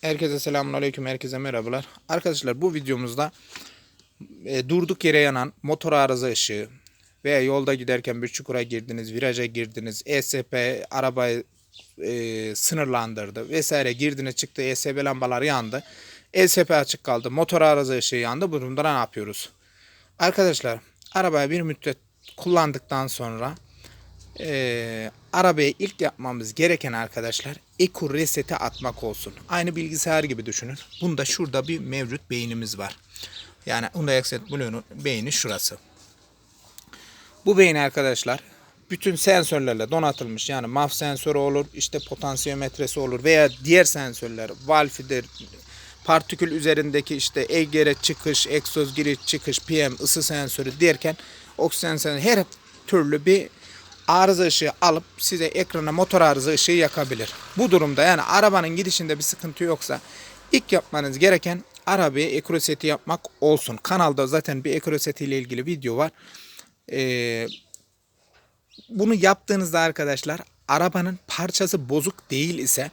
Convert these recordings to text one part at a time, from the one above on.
Herkese selamun aleyküm, herkese merhabalar. Arkadaşlar bu videomuzda e, durduk yere yanan motor arıza ışığı veya yolda giderken bir çukura girdiniz, viraja girdiniz, ESP arabayı e, sınırlandırdı vesaire girdiniz çıktı ESP lambalar yandı. ESP açık kaldı, motor arıza ışığı yandı. Bu durumda ne yapıyoruz? Arkadaşlar arabayı bir müddet kullandıktan sonra ee, arabaya ilk yapmamız gereken arkadaşlar Eco Reset'e atmak olsun. Aynı bilgisayar gibi düşünün. Bunda şurada bir mevcut beynimiz var. Yani Hyundai Accent Blue'nun beyni şurası. Bu beyin arkadaşlar bütün sensörlerle donatılmış. Yani MAF sensörü olur, işte potansiyometresi olur veya diğer sensörler, valfidir, partikül üzerindeki işte EGR çıkış, egzoz giriş çıkış, PM ısı sensörü derken oksijen sensörü her türlü bir arıza ışığı alıp size ekrana motor arıza ışığı yakabilir. Bu durumda yani arabanın gidişinde bir sıkıntı yoksa ilk yapmanız gereken arabaya ekroseti yapmak olsun. Kanalda zaten bir ekroseti ile ilgili video var. Ee, bunu yaptığınızda arkadaşlar arabanın parçası bozuk değil ise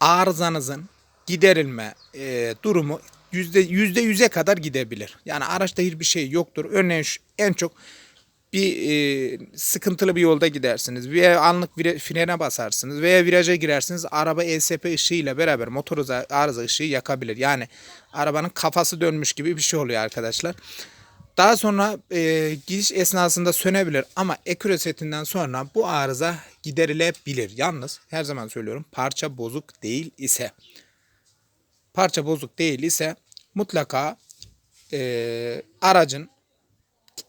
arızanızın giderilme e, durumu yüzde yüze kadar gidebilir. Yani araçta hiçbir şey yoktur. Örneğin şu, en çok bir e, sıkıntılı bir yolda gidersiniz veya anlık vire- frene basarsınız veya viraja girersiniz araba ESP ışığıyla beraber motor arıza- ışığı yakabilir. Yani arabanın kafası dönmüş gibi bir şey oluyor arkadaşlar. Daha sonra e, gidiş esnasında sönebilir ama eküre setinden sonra bu arıza giderilebilir. Yalnız her zaman söylüyorum parça bozuk değil ise parça bozuk değil ise mutlaka e, aracın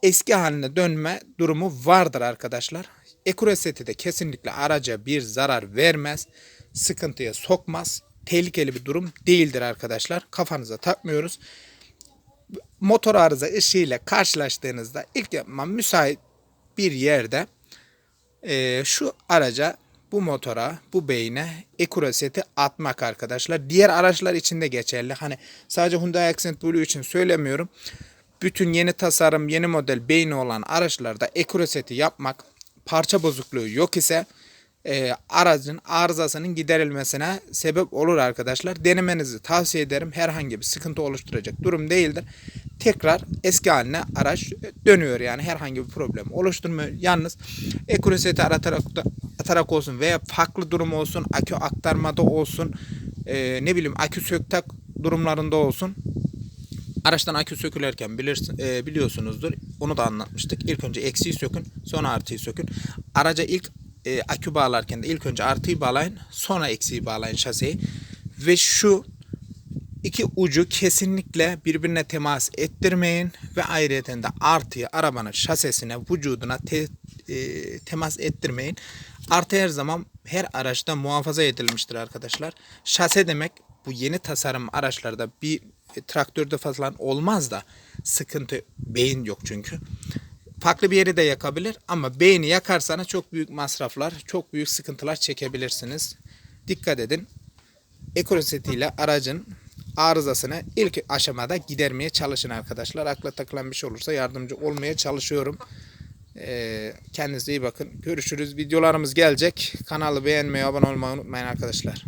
eski haline dönme durumu vardır arkadaşlar. Ekuroseti de kesinlikle araca bir zarar vermez, sıkıntıya sokmaz. Tehlikeli bir durum değildir arkadaşlar. Kafanıza takmıyoruz. Motor arıza ışığıyla karşılaştığınızda ilk yapmam müsait bir yerde eee, şu araca bu motora, bu beyne ekuroseti atmak arkadaşlar. Diğer araçlar için de geçerli. Hani sadece Hyundai Accent Blue için söylemiyorum bütün yeni tasarım, yeni model beyni olan araçlarda ekuroseti yapmak, parça bozukluğu yok ise e, aracın arızasının giderilmesine sebep olur arkadaşlar. Denemenizi tavsiye ederim. Herhangi bir sıkıntı oluşturacak durum değildir. Tekrar eski haline araç dönüyor yani herhangi bir problem oluşturmuyor. Yalnız ekuroseti atarak, atarak olsun veya farklı durum olsun, akü aktarmada olsun, e, ne bileyim akü söktak durumlarında olsun Araçtan akü sökülerken bilirsin, e, biliyorsunuzdur. Onu da anlatmıştık. İlk önce eksiği sökün, sonra artıyı sökün. Araca ilk e, akü bağlarken de ilk önce artıyı bağlayın, sonra eksiği bağlayın şaseyi. Ve şu iki ucu kesinlikle birbirine temas ettirmeyin ve ayrıca de artıyı arabanın şasesine, vücuduna te- e, temas ettirmeyin. Artı her zaman her araçta muhafaza edilmiştir arkadaşlar. Şase demek bu yeni tasarım araçlarda bir traktörde falan olmaz da sıkıntı beyin yok çünkü. Farklı bir yeri de yakabilir ama beyni yakarsanız çok büyük masraflar, çok büyük sıkıntılar çekebilirsiniz. Dikkat edin. Ekorosetiyle aracın arızasını ilk aşamada gidermeye çalışın arkadaşlar. Akla takılan bir şey olursa yardımcı olmaya çalışıyorum. Ee, kendinize iyi bakın. Görüşürüz. Videolarımız gelecek. Kanalı beğenmeyi, abone olmayı unutmayın arkadaşlar.